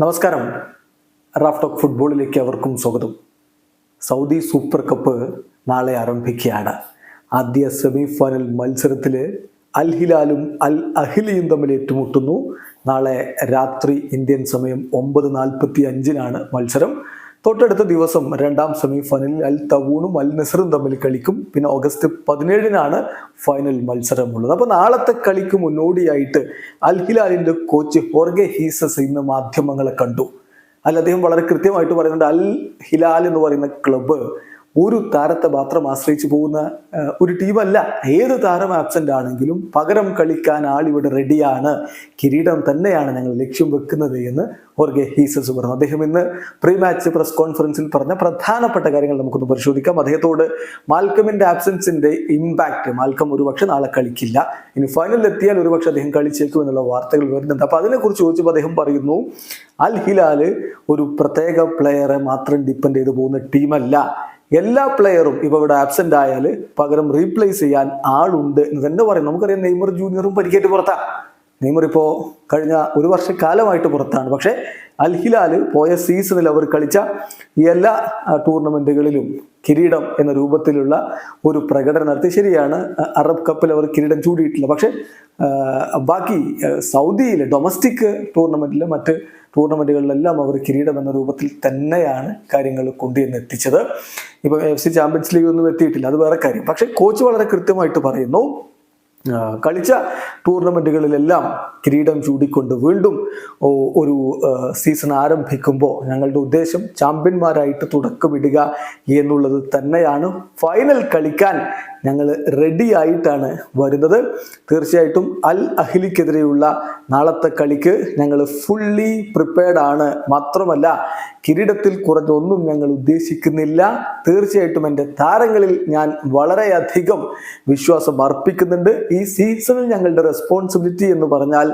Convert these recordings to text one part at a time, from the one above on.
നമസ്കാരം. Raf talk ഫുട്ബോളിലേക്ക് അവർക്കും സ്വാഗതം. സൗദി സൂപ്പർ കപ്പ് നാളെ ആരംഭിക്കുകയാണ്. ആദ്യ സെമി ഫൈനൽ മത്സരത്തിൽ അൽ ഹിലാലും അൽ അഹിലിയും തമ്മിൽ ഏറ്റുമുട്ടുന്നു. നാളെ രാത്രി ഇന്ത്യൻ സമയം ഒമ്പത് നാൽപ്പത്തി അഞ്ചിനാണ് മത്സരം. തൊട്ടടുത്ത ദിവസം രണ്ടാം സെമി ഫൈനലിൽ അൽ തവൂണും അൽ നസറും തമ്മിൽ കളിക്കും. പിന്നെ ഓഗസ്റ്റ് പതിനേഴിനാണ് ഫൈനൽ മത്സരമുള്ളത്. അപ്പോൾ നാളത്തെ കളിക്ക് മുന്നോടിയായിട്ട് അൽ ഹിലാലിന്റെ കോച്ച് ഹോർഗെ ഹീസസ് ഇന്ന് മാധ്യമങ്ങളെ കണ്ടു. അല്ല അദ്ദേഹം വളരെ കൃത്യമായിട്ട് പറയുന്നുണ്ട് അൽ ഹിലാൽ എന്ന് പറയുന്ന ക്ലബ്ബ് ഒരു താരത്തെ മാത്രം ആശ്രയിച്ചു പോകുന്ന ഒരു ടീമല്ല. ഏത് താരം ആബ്സെന്റ് ആണെങ്കിലും പകരം കളിക്കാൻ ആളിവിടെ റെഡിയാണ് കിരീടം തന്നെയാണ് ഞങ്ങൾ ലക്ഷ്യം വെക്കുന്നത് എന്ന് ഹോർഗെ ഹീസസ് പറഞ്ഞു. അദ്ദേഹം ഇന്ന് പ്രീ മാച്ച് പ്രസ് കോൺഫറൻസിൽ പറഞ്ഞ പ്രധാനപ്പെട്ട കാര്യങ്ങൾ നമുക്കൊന്ന് പരിശോധിക്കാം. അദ്ദേഹത്തോട് മാൽക്കമിന്റെ ആബ്സെൻസിന്റെ ഇമ്പാക്റ്റ് മാൽക്കം ഒരുപക്ഷെ നാളെ കളിക്കില്ല. ഇനി ഫൈനലിൽ എത്തിയാൽ ഒരുപക്ഷെ അദ്ദേഹം കളിച്ചേക്കും എന്നുള്ള വാർത്തകൾ വരുന്നുണ്ട്. അപ്പം അതിനെക്കുറിച്ച് ചോദിച്ചപ്പോൾ അദ്ദേഹം പറയുന്നു അൽ ഹിലാൽ ഒരു പ്രത്യേക പ്ലെയറെ മാത്രം ഡിപ്പെൻഡ് ചെയ്ത് പോകുന്ന ടീമല്ല എല്ലാ പ്ലെയറും ഇപ്പൊ ഇവിടെ ആബ്സെന്റ് ആയാൽ പകരം റീപ്ലേസ് ചെയ്യാൻ ആളുണ്ട് എന്ന് തന്നെ പറയും. നമുക്കറിയാം നെയ്മർ ജൂനിയറും പരിക്കേറ്റ് പുറത്താ. നെയ്മർ ഇപ്പോ കഴിഞ്ഞ ഒരു വർഷക്കാലമായിട്ട് പുറത്താണ്. പക്ഷേ അൽ ഹിലാൽ പോയ സീസണിൽ അവർ കളിച്ച എല്ലാ ടൂർണമെന്റുകളിലും കിരീടം എന്ന രൂപത്തിലുള്ള ഒരു പ്രകടനം നടത്തി. ശരിയാണ് അറബ് കപ്പിൽ അവർ കിരീടം ചൂടിയിട്ടില്ല. പക്ഷെ ബാക്കി സൗദിയിലെ ഡൊമസ്റ്റിക് ടൂർണമെന്റിലെ മറ്റ് ടൂർണമെന്റുകളിലെല്ലാം അവർ കിരീടം എന്ന രൂപത്തിൽ തന്നെയാണ് കാര്യങ്ങൾ കൊണ്ടുവന്ന് എത്തിച്ചത്. ഇപ്പൊ എഫ് സി ചാമ്പ്യൻസ് ലീഗ് ഒന്നും എത്തിയിട്ടില്ല. അത് വേറെ കാര്യം. പക്ഷെ കോച്ച് വളരെ കൃത്യമായിട്ട് പറയുന്നു കളിച്ച ടൂർണമെന്റുകളിലെല്ലാം കിരീടം ചൂടിക്കൊണ്ട് വീണ്ടും ഒരു സീസൺ ആരംഭിക്കുമ്പോൾ ഞങ്ങളുടെ ഉദ്ദേശം ചാമ്പ്യന്മാരായിട്ട് തുടക്കമിടുക എന്നുള്ളത് തന്നെയാണ്. ഫൈനൽ കളിക്കാൻ ഞങ്ങൾ റെഡിയായിട്ടാണ് വരുന്നത്. തീർച്ചയായിട്ടും അൽ അഹിലിക്കെതിരെയുള്ള നാളത്തെ കളിക്ക് ഞങ്ങൾ ഫുള്ളി പ്രിപ്പയർഡ് ആണ്. മാത്രമല്ല കിരീടത്തിൽ കുറഞ്ഞൊന്നും ഞങ്ങൾ ഉദ്ദേശിക്കുന്നില്ല. തീർച്ചയായിട്ടും എന്റെ താരങ്ങളിൽ ഞാൻ വളരെയധികം വിശ്വാസം അർപ്പിക്കുന്നുണ്ട്. ഈ സീസണിൽ ഞങ്ങളുടെ റെസ്പോൺസിബിലിറ്റി എന്ന് പറഞ്ഞാൽ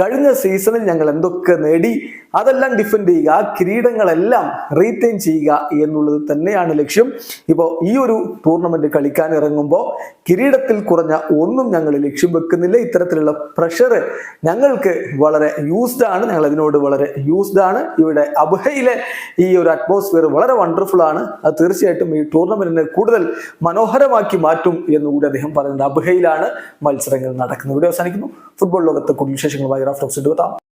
കഴിഞ്ഞ സീസണിൽ ഞങ്ങൾ എന്തൊക്കെ നേടി അതെല്ലാം ഡിഫെൻഡ് ചെയ്യുക ആ കിരീടങ്ങളെല്ലാം റീറ്റെയിൻ ചെയ്യുക എന്നുള്ളത് തന്നെയാണ് ലക്ഷ്യം. ഇപ്പോൾ ഈ ഒരു ടൂർണമെന്റ് കളിക്കാൻ ഇറങ്ങുമ്പോൾ കിരീടത്തിൽ കുറഞ്ഞ ഒന്നും ഞങ്ങൾ ലക്ഷ്യം വെക്കുന്നില്ല. ഇത്തരത്തിലുള്ള പ്രഷർ ഞങ്ങൾക്ക് വളരെ യൂസ്ഡ് ആണ്. ഞങ്ങൾ അതിനോട് വളരെ യൂസ്ഡ് ആണ്. ഇവിടെ അബുഹയിലെ ഈ ഒരു അറ്റ്മോസ്ഫിയർ വളരെ വണ്ടർഫുൾ ആണ്. അത് തീർച്ചയായിട്ടും ഈ ടൂർണമെന്റിനെ കൂടുതൽ മനോഹരമാക്കി മാറ്റും എന്നുകൂടി അദ്ദേഹം പറയുന്നത് അബുഹയിലാണ് മത്സരങ്ങൾ നടക്കുന്നത്. ഇവിടെ അവസാനിക്കുന്നു. ഫുട്ബോൾ ലോകത്തെ കൂടുതൽ വിശേഷങ്ങളുമായി thereafter of Siddhata.